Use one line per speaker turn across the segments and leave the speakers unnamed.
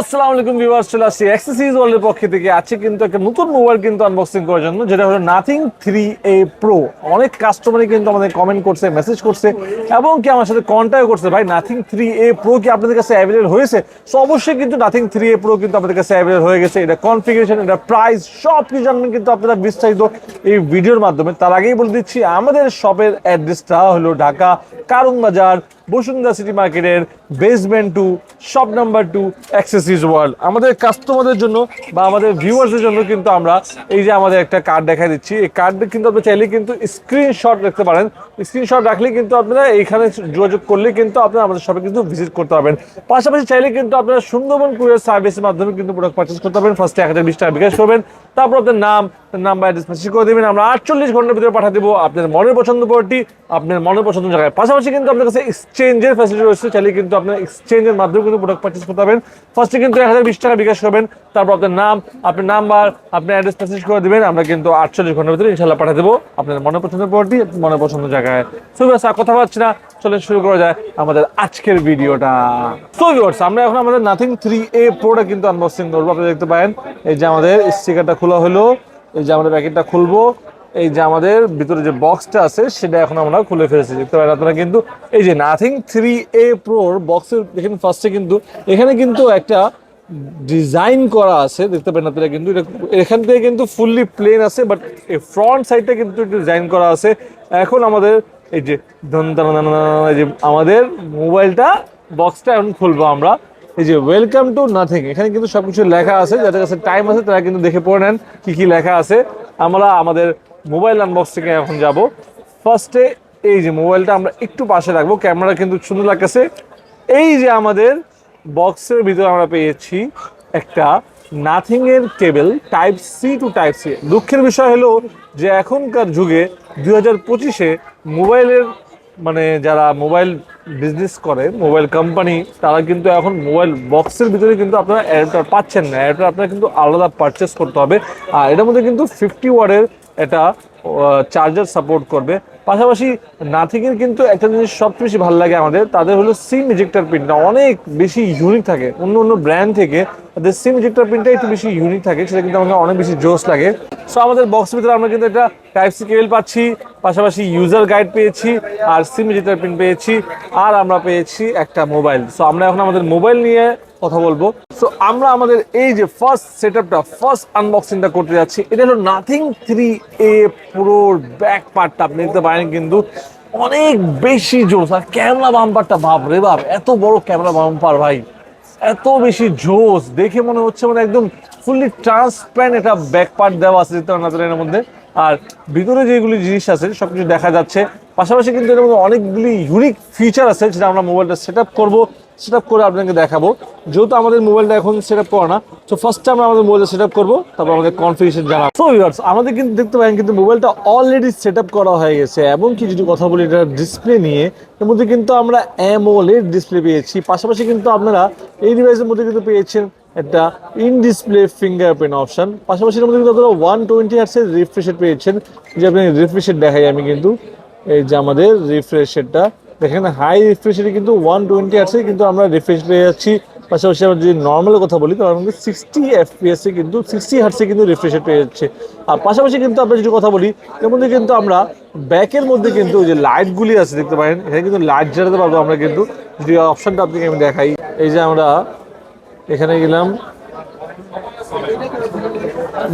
আসসালামু আলাইকুম ভিউয়ার্স, চলে আসছি এক্সেসরিজ ওয়ার্ল্ডের পক্ষ থেকে। আছে কিন্তু একটা নতুন মোবাইল কিন্তু আনবক্সিং করার জন্য, যেটা হলো নাথিং থ্রি এ প্রো অনেক কাস্টমারই কিন্তু আমাদের কমেন্ট করছে মেসেজ করছে, এবং কি আমার সাথে কন্ট্যাক্ট করছে। ভাই নাথিং থ্রি এ প্রো কি আপনাদের কাছে অ্যাভেলেবল হয়েছে? সো অবশ্যই কিন্তু নাথিং থ্রি এ প্রো কিন্তু আপনাদের কাছে অ্যাভেলেবল হয়ে গেছে। এটা কনফিগারেশন এটা প্রাইস সব কিছু জানবেন কিন্তু আপনারা বিস্তারিত এই ভিডিওর মাধ্যমে। তার আগেই বলে দিচ্ছি, আমাদের শপের অ্যাড্রেসটা হলো ঢাকা কারণ বাজার বসুন্ধরা সিটি মার্কেটের basement two shop number two accessories world আমাদের কাস্টমারদের জন্য বা আমাদের ভিউয়ার্সের জন্য কিন্তু আমরা এই যে আমাদের একটা কার্ড দেখা দিচ্ছি। এই কার্ড কিন্তু আপনি চাইলে কিন্তু স্ক্রিনশট দেখতে পারেন। স্ক্রিনশট রাখলে কিন্তু আপনারা এইখানে যোগাযোগ করলে কিন্তু আপনারা আমাদের শপে কিন্তু ভিজিট করতে পারবেন। পাশাপাশি চাইলে কিন্তু আপনারা সুন্দরবন কুরিয়ার সার্ভিসের মাধ্যমে কিন্তু প্রোডাক্ট পারচেস করতে পারবেন। ফার্স্টে এক হাজার বিশ টাকা বিকাশ করবেন। তারপর আপনার নাম নাম্বার অ্যাড্রেস মেসেজ করে দেবেন। আমরা আটচল্লিশ ঘণ্টার ভিতরে পাঠিয়ে দেবো আপনার মনের পছন্দ পরটি আপনার মনের পছন্দ জায়গায়। পাশাপাশি কিন্তু আপনার কাছে এক্সচেঞ্জের ফ্যাসিলিটি রয়েছে। চাইলে কিন্তু আপনার এক্সচেঞ্জের মাধ্যমে কিন্তু প্রোডাক্ট পারচেস করতে পারবেন। ফার্স্টে কিন্তু এক হাজার বিশ টাকা বিকাশ করবেন। তারপর আপনার নাম, আপনার নাম্বার আপনার অ্যাড্রেস মেসেজ করে দেবেন। আমরা কিন্তু আটচল্লিশ ঘণ্টার ভিতরে ইনশাল্লাহ পাঠিয়ে দেবো আপনার মনের পছন্দ পরটি মনের পছন্দ জায়গায়। কথা পাচ্ছি না চলে শুরু করা যায় আমাদের আজকের ভিডিওটা। সো ভিউয়ার্স, আমরা এখন আমাদের নাথিং থ্রি এ প্রোটা কিন্তু আনবক্সিং করব দেখতে এই যে আমাদের স্টিকারটা খোলা হলো, এই যে আমাদের প্যাকেটটা খুলবো, এই যে আমাদের ভিতরে যে বক্সটা আছে, সেটা এখন আমরা খুলে ফেলেছি, দেখতে পারেন আপনারা কিন্তু। এই যে নাথিং থ্রি এ প্রোর বক্সের দেখেন ফার্স্টে কিন্তু, এখানে কিন্তু একটা ডিজাইন করা আছে, দেখতে পারেন আপনারা কিন্তু, এটা এখান থেকে কিন্তু ফুললি প্লেন আছে বাট এই ফ্রন্ট সাইডটা কিন্তু ডিজাইন করা আছে। এখন আমাদের এই যে ধন এই যে আমাদের মোবাইলটা বক্সটা এখন খুলবো আমরা। এই যে ওয়েলকাম টু নাথিং এখানে কিন্তু সবকিছু লেখা আছে, যাদের কাছে টাইম আছে তারা কিন্তু দেখে পড়ে নেন কি কি লেখা আছে। আমরা আমাদের মোবাইল আনবক্সিং থেকে এখন যাব। ফার্স্টে এই যে মোবাইলটা আমরা একটু পাশে রাখব ক্যামেরা কিন্তু সুন্দর লাগতেছে। এই যে আমাদের বক্সের ভিতরে আমরা পেয়েছি একটা নাথিং এর cable type C to type C দুঃখের বিষয় হলো যে এখনকার যুগে দুই হাজার পঁচিশে মোবাইলের মানে যারা মোবাইল বিজনেস করে, মোবাইল কোম্পানি তারা কিন্তু এখন মোবাইল বক্সের ভিতরে কিন্তু আপনারা অ্যাডাপ্টার পাচ্ছেন না। অ্যাডাপ্টার আপনার কিন্তু আলাদা পারচেস করতে হবে। আর এটার মধ্যে কিন্তু ফিফটি ওয়ার্ডের এটা চার্জার সাপোর্ট করবে। পাশাপাশি নাথিংয়ের কিন্তু একটা জিনিস সবচেয়ে বেশি ভালো লাগে আমাদের, তাদের হলো সিম ইজেক্টার প্রিন্টটা অনেক বেশি ইউনিক থাকে। অন্য অন্য ব্র্যান্ড থেকে তাদের সিম ইজেক্টার প্রিন্টটা একটু বেশি ইউনিক থাকে, সেটা কিন্তু আমাকে অনেক বেশি জোস লাগে। সো আমাদের বক্সের ভিতরে আমরা কিন্তু একটা টাইপ সি কেবল পাচ্ছি, পাশাপাশি ইউজার গাইড পেয়েছি, আর সিম ইজেক্টার প্রিন্ট পেয়েছি, আর আমরা পেয়েছি একটা মোবাইল সো আমরা এখন আমাদের মোবাইল নিয়ে কথা বলব। সো আমরা আমাদের এই যে ফার্স্ট সেট আপটা ফার্স্ট আনবক্সিংটা করতে যাচ্ছি, এটা হলো নাথিং থ্রি এ পুরোর ব্যাক পার্টটা আপনি দেখতে পারেন কিন্তু অনেক বেশি জোস আর ক্যামেরা বাম্পারটা বাপ রে বাপ, এত বড় ক্যামেরা বাম্পার ভাই। এত বেশি জোস দেখে মনে হচ্ছে মানে একদম ফুললি ট্রান্সপ্যারেন্ট একটা ব্যাক পার্ট দেওয়া আছে এর মধ্যে। আর ভিতরে যেগুলি জিনিস আছে, সবকিছু দেখা যাচ্ছে। পাশাপাশি কিন্তু এর মধ্যে অনেকগুলি ইউনিক ফিচার আছে যেটা আমরা মোবাইলটা সেট আপ করব। সেট করে আপনাকে দেখাবো। যেহেতু আমাদের মোবাইলটা এখন সেট আপ করা না, তো ফার্স্টে আমরা আমাদের মোবাইলটা সেট আপ করব, তারপর আমাদের কনফিগারেশন জানাব। সো ভিউয়ার্স আমাদের কিন্তু দেখতে পারেন কিন্তু মোবাইলটা অলরেডি সেট আপ করা হয়ে গেছে এবং কি যদি কথা বলি এটা ডিসপ্লে নিয়ে, এর মধ্যে কিন্তু আমরা অ্যামোলেড ডিসপ্লে পেয়েছি। পাশাপাশি কিন্তু আপনারা এই ডিভাইসের মধ্যে কিন্তু পেয়েছেন একটা ইন ডিসপ্লে ফিঙ্গারপ্রিন্ট অপশন পাশাপাশি এর মধ্যে কিন্তু আপনারা ওয়ান টোয়েন্টি হার্সের রিফ্রেশের পেয়েছেন। যে আপনি রিফ্রেশের দেখাই আমি কিন্তু, এই যে আমাদের রিফ্রেশেরটা দেখেন হাই রিফ্রেশে কিন্তু ওয়ান টোয়েন্টি আছে, কিন্তু আমরা রিফ্রেশ পেয়ে যাচ্ছি পাশাপাশি আমরা যদি নর্মাল কথা বলি, তাহলে আমাদের সিক্সটি এফপিএস কিন্তু সিক্সটি হার্টসে কিন্তু রিফ্রেশে পেয়ে যাচ্ছে। আর পাশাপাশি কিন্তু আমরা যদি কথা বলি, এর মধ্যে কিন্তু আমরা ব্যাকের মধ্যে কিন্তু যে লাইটগুলি আছে, দেখতে পারেন, এখানে কিন্তু লাইট জ্বালাতে পারব আমরা কিন্তু। যদি অপশনটা আপনাকে আমি দেখাই, এই যে আমরা এখানে গেলাম।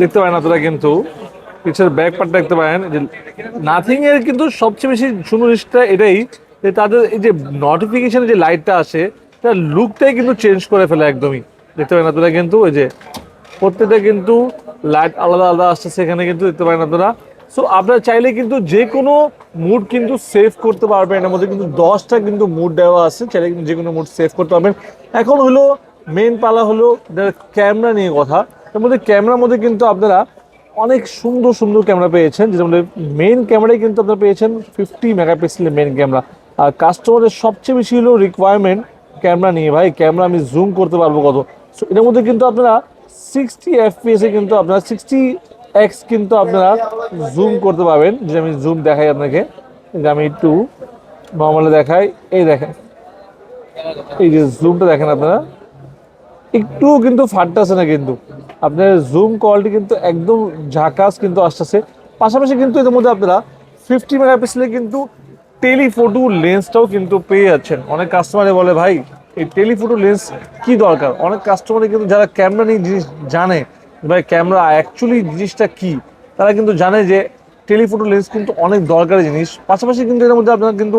দেখতে পারেন আপনারা কিন্তু পিছের ব্যাক পার্ট দেখতে পারেন নাথিং এর কিন্তু সবচেয়ে বেশি সুন্দর জিনিসটা এটাই। যে তাদের এই যে নোটিফিকেশনের যে লাইটটা আসে, তার লুকটাই কিন্তু চেঞ্জ করে ফেলে একদমই। দেখতে পারেন আপনারা কিন্তু ওই যে প্রত্যেকটা কিন্তু লাইট আলাদা আলাদা আসছে সেখানে কিন্তু দেখতে পারেন আপনারা। সো আপনারা চাইলে কিন্তু যে কোনো মুড কিন্তু সেভ করতে পারবেন। এর মধ্যে কিন্তু দশটা কিন্তু মুড দেওয়া আছে, চাইলে কিন্তু যে কোনো মুড সেভ করতে পারবেন। এখন হলো মেন পালা হলো ক্যামেরা নিয়ে কথা। এর মধ্যে ক্যামেরার মধ্যে কিন্তু আপনারা অনেক সুন্দর সুন্দর ক্যামেরা পেয়েছেন। যেটা মেইন ক্যামেরাই কিন্তু আপনারা পেয়েছেন ফিফটি মেগাপিক্সেলের মেন ক্যামেরা আর কাস্টমারের সবচেয়ে বেশি হলো রিকোয়ারমেন্ট ক্যামেরা নিয়ে। ভাই ক্যামেরা আমি জুম করতে পারব কত? সো এটার মধ্যে কিন্তু আপনারা সিক্সটি এফপিএসে কিন্তু আপনারা সিক্সটি এক্স কিন্তু আপনারা জুম করতে পারবেন। যে আমি জুম দেখাই আপনাকে, যে আমি একটু নর্মালে দেখাই, এই দেখেন। এই যে জুমটা দেখেন আপনারা। একটু কিন্তু ফাটতেছে না কিন্তু। আপনার জুম কোয়ালিটি কিন্তু একদম ঝাকাস কিন্তু আসতেছে। পাশাপাশি কিন্তু এর মধ্যে আপনারা ফিফটি মেগাপিক্সেলের কিন্তু টেলিফোটো লেন্সটাও কিন্তু পেয়ে যাচ্ছেন। অনেক কাস্টমারে বলে, ভাই, এই টেলিফোটো লেন্স কি দরকার? অনেক কাস্টমারে কিন্তু যারা ক্যামেরা নিয়ে জিনিস জানে, ভাই ক্যামেরা অ্যাকচুয়ালি জিনিসটা কি? তারা কিন্তু জানে যে টেলিফোটো লেন্স কিন্তু অনেক দরকারি জিনিস। পাশাপাশি কিন্তু এর মধ্যে আপনারা কিন্তু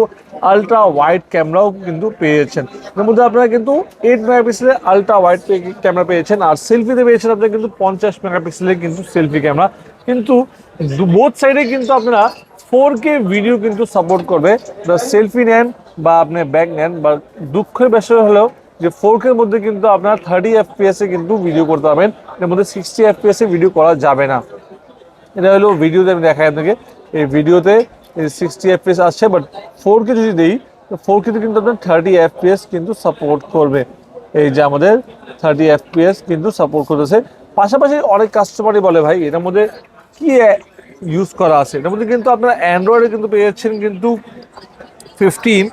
আলট্রা ওয়াইড ক্যামেরাও কিন্তু পেয়েছেন। এর মধ্যে আপনারা কিন্তু এইট মেগাপিক্সেলের আলট্রা ওয়াইড ক্যামেরা পেয়েছেন আর সেলফিতে পেয়েছেন আপনারা কিন্তু পঞ্চাশ মেগাপিক্সেলের কিন্তু সেলফি ক্যামেরা কিন্তু বোথ সাইডে কিন্তু আপনারা ফোর কে ভিডিও কিন্তু সাপোর্ট করবে। সেলফি নেন বা আপনি ব্যাক নেন বা দুঃখের বিষয় হলেও যে ফোর কের মধ্যে কিন্তু আপনার থার্টি এফপিএস কিন্তু ভিডিও করতে পারবেন। এর মধ্যে সিক্সটি এফপিএস ভিডিও করা যাবে না। এটা হলো ভিডিওতে আমি দেখাই আপনাকে। এই ভিডিওতে সিক্সটি এফপিএস আসছে বাট ফোর কে যদি দিই ফোর কেতে কিন্তু আপনার থার্টি এফপিএস কিন্তু সাপোর্ট করবে। এই যে আমাদের থার্টি এফপিএস কিন্তু সাপোর্ট করতেছে। পাশাপাশি অনেক কাস্টমারই বলে ভাই, এটার মধ্যে কি ইউজ করা আছে? এটার মধ্যে কিন্তু আপনারা অ্যান্ড্রয়েডে কিন্তু পেয়ে যাচ্ছেন, কিন্তু ফিফটিন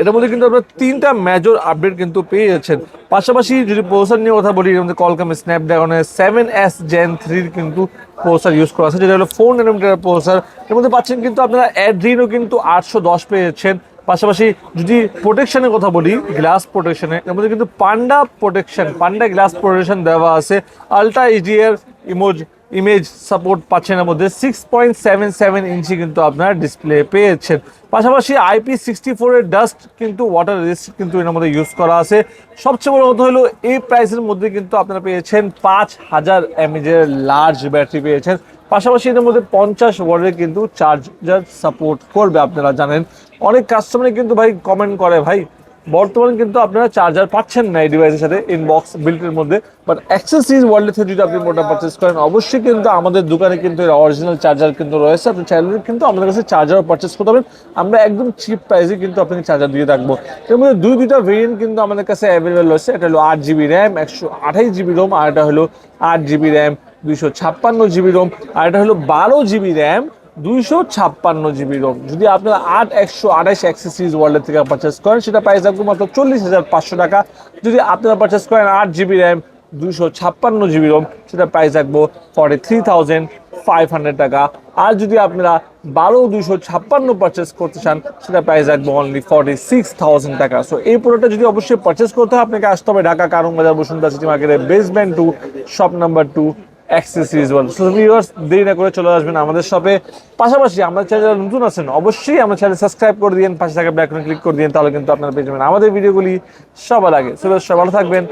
এটার মধ্যে কিন্তু আপনার তিনটা মেজর আপডেট কিন্তু পেয়ে যাচ্ছেন। পাশাপাশি যদি প্রসেসর নিয়ে কথা বলি, এর মধ্যে কলকাম স্ন্যাপড্রাগনের সেভেন এস জেন থ্রির কিন্তু প্রসেসর ইউজ করা আছে, যেটা হলো ফোর নানোমিটার প্রসেসর এর মধ্যে পাচ্ছেন কিন্তু আপনারা অ্যাড্রিনও কিন্তু আটশো দশ পেয়ে যাচ্ছেন। পাশাপাশি যদি প্রোটেকশনের কথা বলি গ্লাস প্রোটেকশনে এর মধ্যে কিন্তু Panda protection Panda glass protection দেওয়া আছে। আলট্রা এইচডিআর ইমোজ ইমেজ সাপোর্ট পাচ্ছেন এর মধ্যে six point seven seven inch কিন্তু আপনারা ডিসপ্লে পেয়েছেন। পাশাপাশি আইপি সিক্সটি ফোরের ডাস্ট কিন্তু ওয়াটার রেজিস্ট কিন্তু এর মধ্যে ইউজ করা আছে। সবচেয়ে বড় কথা হলো, এই প্রাইসের মধ্যে কিন্তু আপনারা পেয়েছেন পাঁচ হাজার এমএজের লার্জ ব্যাটারি পেয়েছেন। পাশাপাশি এর মধ্যে পঞ্চাশ ওয়ার্ডের কিন্তু চার্জার সাপোর্ট করবে, আপনারা জানেন। অনেক কাস্টমারে কিন্তু ভাই কমেন্ট করে, ভাই বর্তমানে কিন্তু আপনারা চার্জার পাচ্ছেন না এই ডিভাইসের সাথে ইনবক্স বিল্টের মধ্যে বাট অ্যাক্সেস সিরিজ ওয়ার্ল্ড থেকে যদি আপনি মোটা পারচেস করেন, অবশ্যই কিন্তু আমাদের দোকানে কিন্তু এর অরিজিনাল চার্জার কিন্তু রয়েছে। আপনি চাইলে কিন্তু আমাদের কাছে চার্জারও পারচেস করতে পারবেন আমরা একদম চিপ প্রাইসে কিন্তু আপনাকে চার্জার দিয়ে রাখব। এর মধ্যে দুই, দুইটা ভেরিয়েন্ট কিন্তু আমাদের কাছে অ্যাভেলেবেল রয়েছে। এটা হলো আট জিবি র্যাম একশো আঠাইশ জিবি রোম আর এটা হলো আট জিবি র্যাম দুইশো ছাপ্পান্ন জিবি রোম আর এটা হলো বারো জিবি র্যাম দুইশো ছাপ্পান্ন জিবি রোম। যদি আপনারা আট একশো আঠাশ অ্যাক্সেসরিজ ওয়ার্ল্ডের থেকে পারচেস করেন, সেটা প্রাইস রাখব মাত্র চল্লিশ হাজার পাঁচশো টাকা। যদি আপনারা পারচেস করেন আট জিবি র্যাম, দুইশো ছাপ্পান্ন জিবি রোম, সেটা প্রাইস রাখব forty three thousand five hundred টাকা। আর যদি আপনারা বারো দুইশো ছাপ্পান্ন পারচেস করতে চান, সেটা প্রাইস রাখব অনলি ফর্টি সিক্স থাউজেন্ড টাকা। সো এই প্রোডাক্টটা যদি অবশ্যই পারচেস করতে হয়, আপনাকে আসতে হবে ঢাকা কারণ বাজার বসুন্ধরা সিটি মার্কেটের basement two shop number two Accessories World so viewers দেরি না করে চলে আসবেন আমাদের শপে পাশাপাশি চ্যানেল যারা নতুন আছেন, অবশ্যই আমার চ্যানেল সাবস্ক্রাইব করে দিন পাশে থাকা ব্যাকনে ক্লিক করে দিন তাহলে কিন্তু আপনারা পেয়ে যাবেন আমাদের ভিডিওগুলি সবার আগে। সো সবাই ভালো থাকবেন,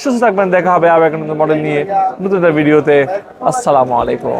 সুস্থ থাকবেন, দেখা হবে আবার একটা নতুন মডেল নিয়ে, নতুন ভিডিওতে আসসালামু আলাইকুম।